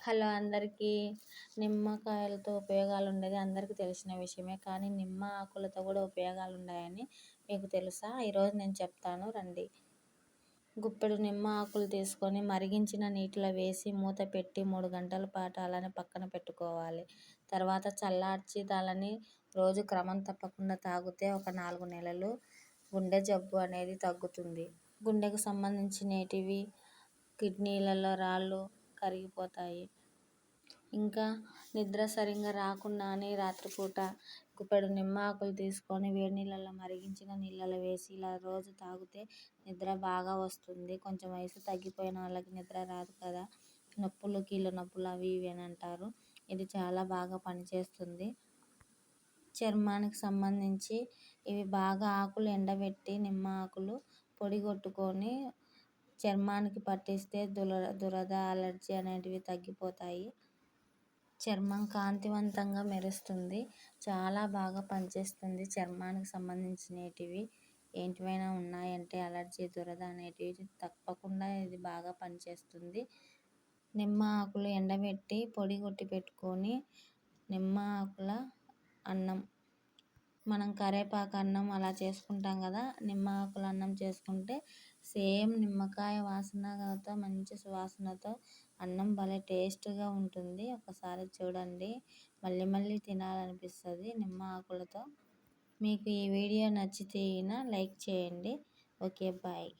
Hello అందరికీ. నిమ్మకాయలతో ఉపయోగాలు ఉండేది అందరికీ తెలిసిన విషయమే కానీ నిమ్మ ఆకులతో కూడా ఉపయోగాలు ఉన్నాయని మీకు తెలుసా? ఈరోజు నేను చెప్తాను రండి. గుప్పెడు నిమ్మ ఆకులు తీసుకొని మరిగించిన నీటిలో వేసి మూత పెట్టి మూడు గంటల పాటు అలానే పక్కన పెట్టుకోవాలి. తర్వాత చల్లార్చి దానిని రోజు క్రమం తప్పకుండా తాగితే ఒక నాలుగు నెలలు గుండె జబ్బు అనేది తగ్గుతుంది. గుండెకు సంబంధించినటివి కిడ్నీలలో రాళ్ళు కరిగిపోతాయి. ఇంకా నిద్ర సరిగ్గా రాకుండానే రాత్రిపూట గుప్పెడు నిమ్మ ఆకులు తీసుకొని వేడి నీళ్ళల్లో మరిగించిన నీళ్ళలో వేసి ఇలా రోజు తాగితే నిద్ర బాగా వస్తుంది. కొంచెం వయసు తగ్గిపోయిన వాళ్ళకి నిద్ర రాదు కదా. నొప్పులు కీళ్ళ నొప్పులు అవి ఇవి అని అంటారు. ఇది చాలా బాగా పనిచేస్తుంది. చర్మానికి సంబంధించి ఇవి బాగా ఆకులు ఎండబెట్టి నిమ్మ ఆకులు పొడి కొట్టుకొని చర్మానికి పట్టిస్తే దురద దురద అలర్జీ అనేటివి తగ్గిపోతాయి. చర్మం కాంతివంతంగా మెరుస్తుంది. చాలా బాగా పనిచేస్తుంది చర్మానికి సంబంధించినటివి. ఏంటివైనా ఉన్నాయంటే అలర్జీ దురద అనేటివి తప్పకుండా ఇది బాగా పనిచేస్తుంది. నిమ్మ ఆకులు ఎండబెట్టి పొడి కొట్టి పెట్టుకొని నిమ్మ ఆకుల అన్నం మనం కరివేపాకు అన్నం అలా చేసుకుంటాం కదా నిమ్మ ఆకుల అన్నం చేసుకుంటే సేమ్ నిమ్మకాయ వాసనతో మంచి సువాసనతో అన్నం భలే టేస్ట్గా ఉంటుంది. ఒకసారి చూడండి. మళ్ళీ మళ్ళీ తినాలనిపిస్తుంది నిమ్మ ఆకులతో మీకు ఈ వీడియో నచ్చితే లైక్ చేయండి. Okay bye.